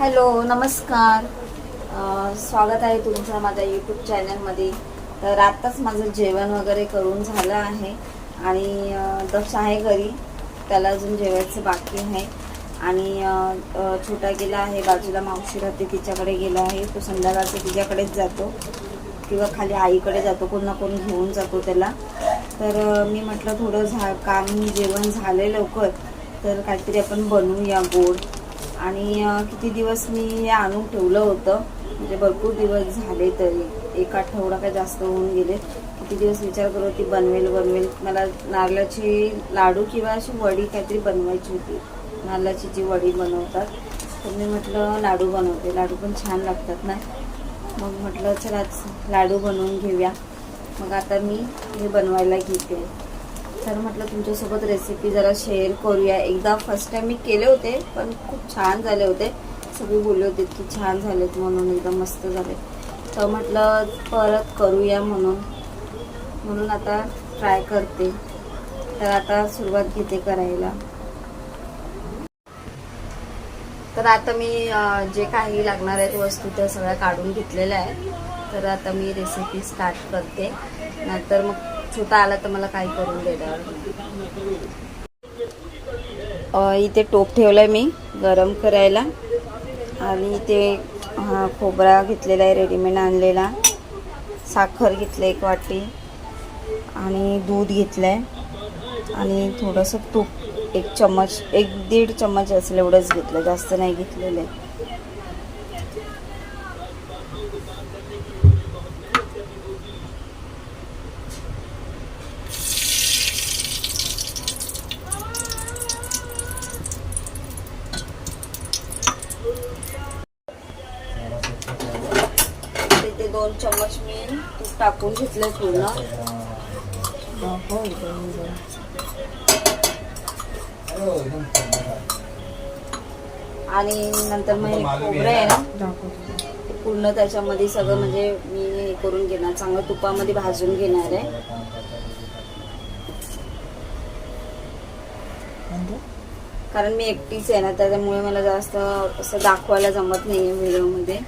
Hello नमस्कार. स्वागत आहे तुमचं माझ्या यूट्यूब चॅनलमध्ये तर आत्ताच माझं जेवण वगैरे करून झालं आहे आणि दक्ष आहे घरी. त्याला अजून जेवायचं बाकी आहे. आणि छोटा गेला आहे बाजूला मावशी राहते तिच्याकडे गेला आहे. तो संध्याकाळचा तिच्याकडेच जातो. किंवा खाली आईकडे जातो कोण ना कोण घेऊन जातो त्याला. तर मी म्हटलं थोडं झा काम जेवण झाले लवकर. तर काहीतरी आपण बनवूया गोड. आणि किती दिवस मी हे आणून ठेवलं होतं. म्हणजे भरपूर दिवस झाले तरी. एक आठवडा काय जास्त होऊन गेले. किती दिवस विचार करत होती बनवेल बनवेल. मला नारळाची लाडू किंवा अशी वडी काहीतरी बनवायची होती. नारळाची जी वडी बनवतात. तर मी म्हटलं लाडू बनवते. लाडू पण छान लागतात ना. मग म्हटलं चला आज लाडू बनवून घेऊया. मग आता मी हे बनवायला घेते. तर म्हटलं तुमच्यासोबत रेसिपी जरा शेअर करूया. एकदा फर्स्ट टाइम मी केले होते पण खूप छान झाले होते. सगळे बोलले होते की छान झालेत म्हणून एकदम मस्त झाले तर म्हटलं परत करूया म्हणून. म्हणून आता ट्राय करते. तर आता सुरुवात घेते करायला. तर आता मी जे काही लागणार आहेत वस्तू त्या सगळ्या काढून घेतलेल्या आहेत. तर आता मी रेसिपी स्टार्ट करते. नंतर मग छोटा आला तर मला काही करून देणार इथे टोप ठेवलाय मी गरम करायला. आणि इथे हा खोबरा घेतलेला आहे रेडीमेड आणलेला. साखर घेतलं एक वाटी. आणि दूध घेतलं आहे आणि थोडंसं तूप एक चम्मच एक दीड चम्मच असेल एवढंच घेतलं. जास्त नाही घेतलेलं आहे तिथे दोन चम्मच मी तूप टाकून घेतलंय पूर्ण. आणि नंतर मग हे खोबरं आहे ना पूर्ण त्याच्यामध्ये सगळं म्हणजे मी हे करून घेणार. चांगलं तुपामध्ये भाजून घेणार आहे. कारण मी एकटीच आहे ना त्याच्यामुळे मला जास्त असं दाखवायला जमत नाही व्हिडिओमध्ये.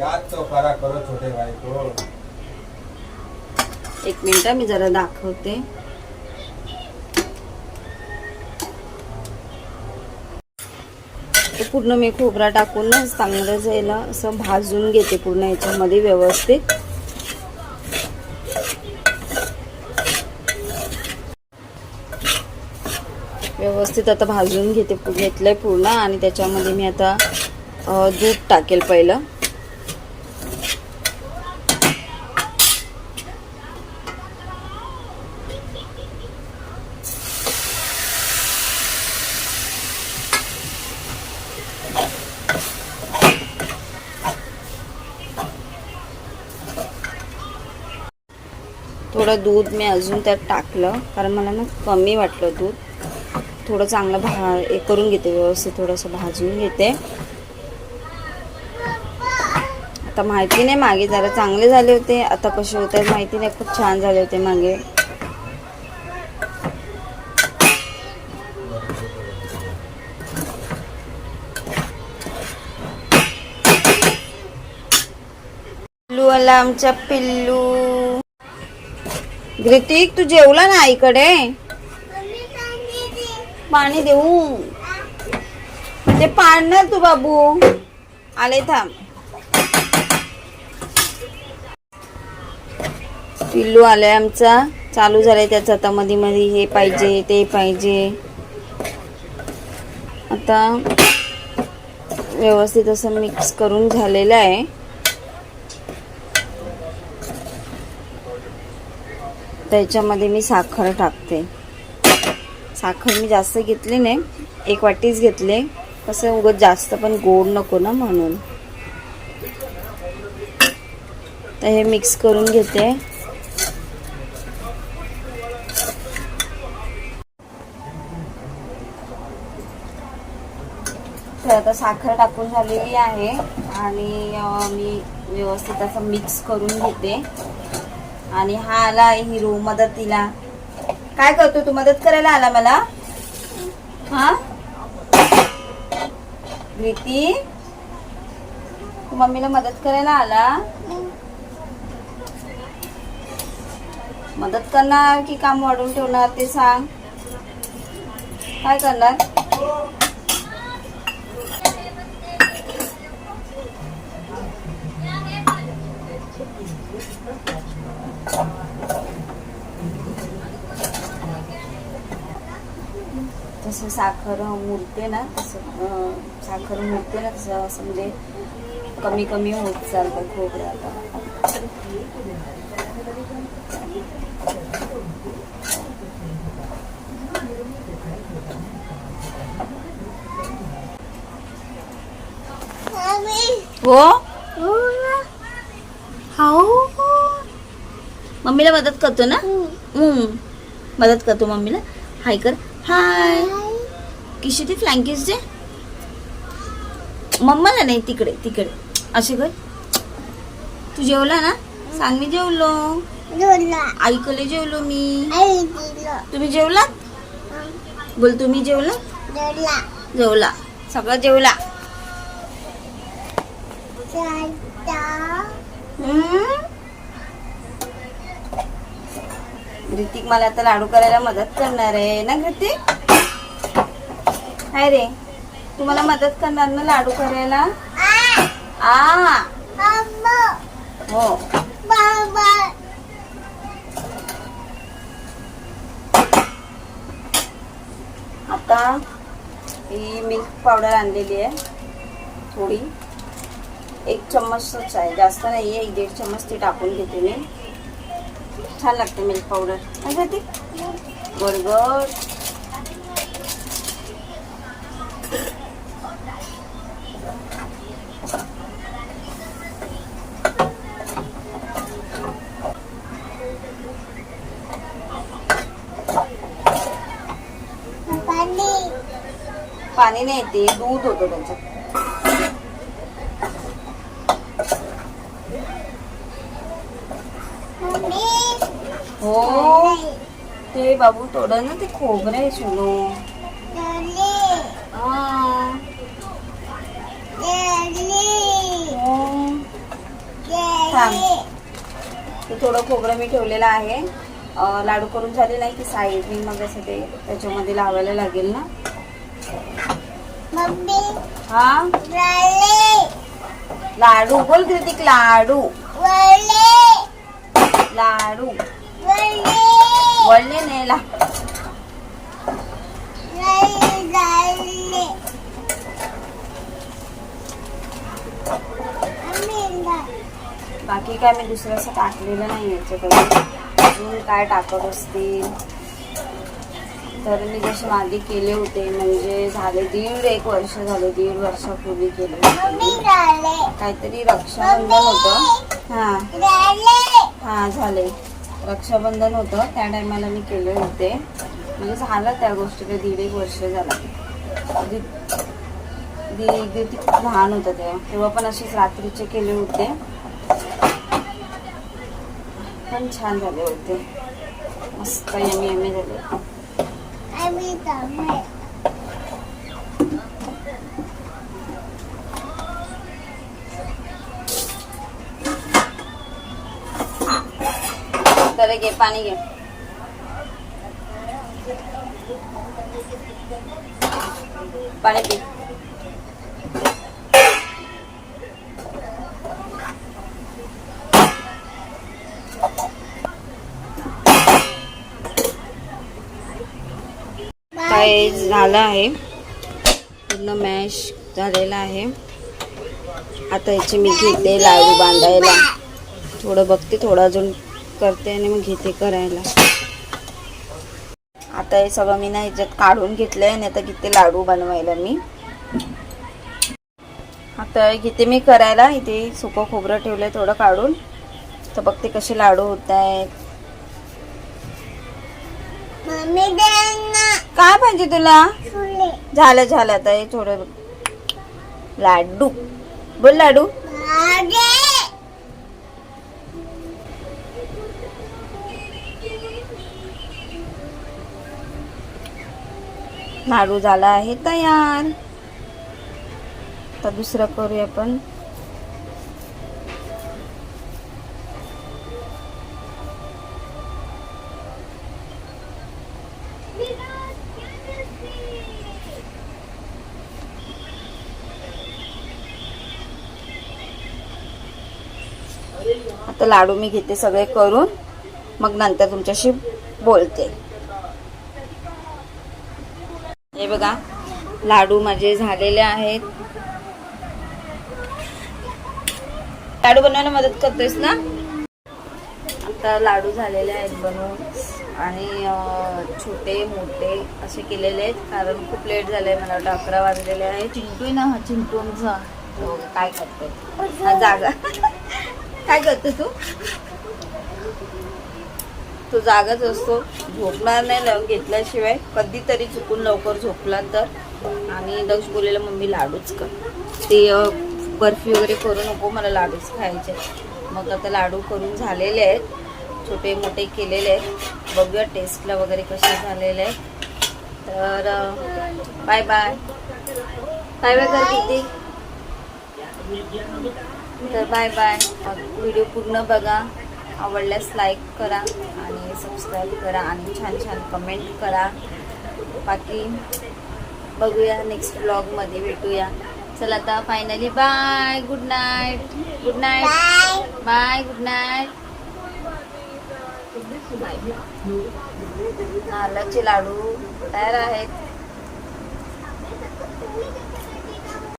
याद तो करा करो छोटे भाई को। एक मिनिट मी जरा दाखवते. पूर्ण मी खोबरा टाकूनच चांगलं जायला असं भाजून घेते पूर्ण याच्यामध्ये व्यवस्थित. व्यवस्थित आता भाजून घेते घेतलंय पूर्ण आणि त्याच्यामध्ये मी आता दूध टाकेल पहिलं. थोडं दूध मी अजून त्यात टाकलं कारण मला ना कमी वाटलं दूध. थोडं चांगलं भा हे करून घेते व्यवस्थित थोडंसं भाजून घेते. आता माहिती नाही मागे जरा चांगले झाले होते आता कसे होते माहिती नाही खूप छान झाले होते मागे. पिल्लू आला आमचा पिल्लू. ग्रितिक तू जेवला ना आईकडे? पाणी देऊ. ते पाडणार तू बाबू. आले थांब. पिल्लू आलाय आमचा. चालू झालाय त्याचं आता मध्ये मध्ये हे पाहिजे ते पाहिजे. आता व्यवस्थित असं मिक्स करून झालेलं आहे. त्याच्यामध्ये मी साखर टाकते. साखर मी जास्त घेतली नाही. एक वाटीच घेतले. कसं उगत जास्त पण गोड नको ना म्हणून. तर हे मिक्स करून घेते. तर आता साखर टाकून झालेली आहे आणि मी व्यवस्थित असं मिक्स करून घेते. आणि हा आला आहे हिरो मदतीला. काय करतो तू? मदत करायला आला मला? हा? प्रीती? तू मम्मीला मदत करायला आला? मदत करणार की काम वाढून ठेवणार ते सांग. काय करणार? तसं साखर मुरते ना तसं साखर मुरते ना तसं असं म्हणजे कमी कमी होत चालतं खोबरं आता. हो? मम्मीला मदत करतो ना? हम्म. मदत करतो मम्मीला. हाय कर. हाय किशी ती फ्लँकीस दे मम्माला नाही तिकडे तिकडे. असे कर. तू जेवला ना? सांग मी जेवलो. ऐकले जेवलो मी. तुम्ही जेवलात? बोल तुम्ही जेवला. जेवला. सगळं जेवला. हम्म. ऋतिक मला आता लाडू करायला मदत करणार आहे. ना ऋतिक? हाय रे. तुम्हाला मदत करणार ना लाडू करायला? आ. हो. आता ही मिल्क पावडर आणलेली आहे. थोडी. एक चम्मचच आहे. जास्त नाही आहे एक दीड चम्मच ती टाकून घेते मी. छान लागते मिल्क पावडर काय खाते पाणी नाही येते दूध होतं त्याच्यात हो. ते बाबू थोडं ना ते खोबरं आहे सुनो. ते थोडं खोबरं मी ठेवलेलं आहे. लाडू करून झाले नाही की साईडनी मग असं ते त्याच्यामध्ये लावायला लागेल ना. हा? लाडू. बोल कृतिक लाडू. लाडू. वळले नेला. बाकी काय मी दुसरं असं टाकलेलं नाही याच्याकडे. अजून काय टाकत असतील? तर मी जसे मागे केले होते म्हणजे झाले दीड एक वर्ष झाले दीड वर्षापूर्वी केले काहीतरी रक्षाबंधन होतं. हा. हा झाले. रक्षाबंधन होतं त्या टायमाला मी केले होते. म्हणजे झालं त्या गोष्टीला दीड एक वर्ष झालं. दीड खूप लहान होतं ते. तेव्हा पण असेच रात्रीचे केले होते. पण छान झाले होते. मस्त यमी यमी झाले. तर घे पाणी घे पाणी पी। काय झालं आहे? पूर्ण मॅश झालेला आहे. आता याची मी घेते लाडू बांधायला. थोडं बघते थोडं अजून करते आणि मग घेते करायला. आता हे सगळं मी ना ह्याच्यात काढून घेतलंय आणि आता घेते लाडू बनवायला मी. आता घेते मी करायला. इथे सुकं खोबरं ठेवलंय थोडं काढून. तर बघते कसे लाडू होत आहेत काय पाहिजे तुला? झालं झालं. आता हे थोडं लाडू. बोल लाडू. लाडू झाला आहे तयार. आता दुसरं करूया आपण. आता लाडू मी घेते सगळे करून. मग नंतर तुमच्याशी बोलते. हे बघा लाडू माझे झालेले आहेत. लाडू बनवायला मदत करतोयस ना? आता लाडू झालेले आहेत बनवून. आणि छोटे मोठे असे केलेले आहेत कारण खूप लेट झालंय मला वाटतं अकरा वाजलेले आहे. चिंटू ना हा चिंटूंचा. हो, काय करतोय? हा जागा काय करतो तू? तो जागाच असतो. झोपणार नाही लव घेतल्याशिवाय. कधीतरी चुकून लवकर झोपला तर. आणि दक्ष बोलेला मम्मी लाडूच कर. ते बर्फी वगैरे करू नको मला लाडूच खायचे मग आता लाडू करून झालेले आहेत. छोटे मोठे केलेले आहेत. बघूया टेस्टला वगैरे कसे झालेले आहेत. तर बाय बाय. बाय बाय कर किती? तर बाय बाय. व्हिडिओ पूर्ण बघा. आवडल्यास लाईक करा आणि सबस्क्राईब करा आणि छान छान कमेंट करा. बाकी बघूया नेक्स्ट ब्लॉगमध्ये भेटूया. चला आता finally bye good night good night bye good night नारळाचे लाडू तयार आहेत.